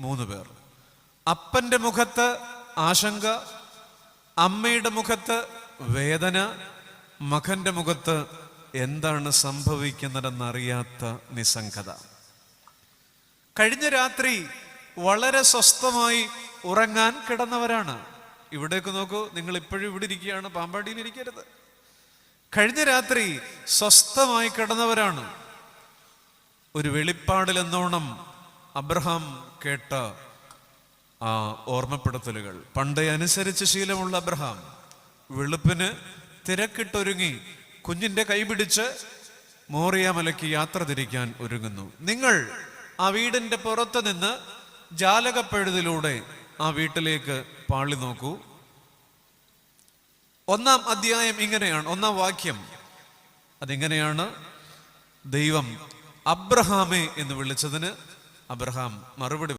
മൂന്ന് പേർ. അപ്പന്റെ മുഖത്ത് ആശങ്ക അമ്മയുടെ മുഖത്ത് വേദന മകന്റെ മുഖത്ത് എന്താണ് സംഭവിക്കുന്നതെന്നറിയാത്ത നിസ്സംഗത. കഴിഞ്ഞ രാത്രി വളരെ സ്വസ്ഥമായി ഉറങ്ങാൻ കിടന്നവരാണ്. ഇവിടേക്ക് നോക്കൂ നിങ്ങൾ ഇപ്പോഴും ഇവിടെ ഇരിക്കുകയാണ് പാമ്പാടിയിൽ ഇരിക്കരുത്. കഴിഞ്ഞ രാത്രി സ്വസ്ഥമായി കിടന്നവരാണ്. ഒരു വെളിപ്പാടിൽ എന്നോണം അബ്രഹാം കേട്ട ആ ഓർമ്മപ്പെടുത്തലുകൾ. പണ്ടേ അനുസരിച്ച് ശീലമുള്ള അബ്രഹാം വെളുപ്പിന് തിരക്കിട്ടൊരുങ്ങി കുഞ്ഞിന്റെ കൈപിടിച്ച് മോറിയ മലയ്ക്ക് യാത്ര തിരിക്കാൻ ഒരുങ്ങുന്നു. നിങ്ങൾ ആ വീടിന്റെ പുറത്ത് നിന്ന് ജാലകപ്പെഴുതിലൂടെ ആ വീട്ടിലേക്ക് പാളി നോക്കൂ. ഒന്നാം അധ്യായം ഇങ്ങനെയാണ് ഒന്നാം വാക്യം. അതിങ്ങനെയാണ് ദൈവം അബ്രഹാമേ എന്ന് വിളിച്ചതിന് അബ്രഹാം മറുപടി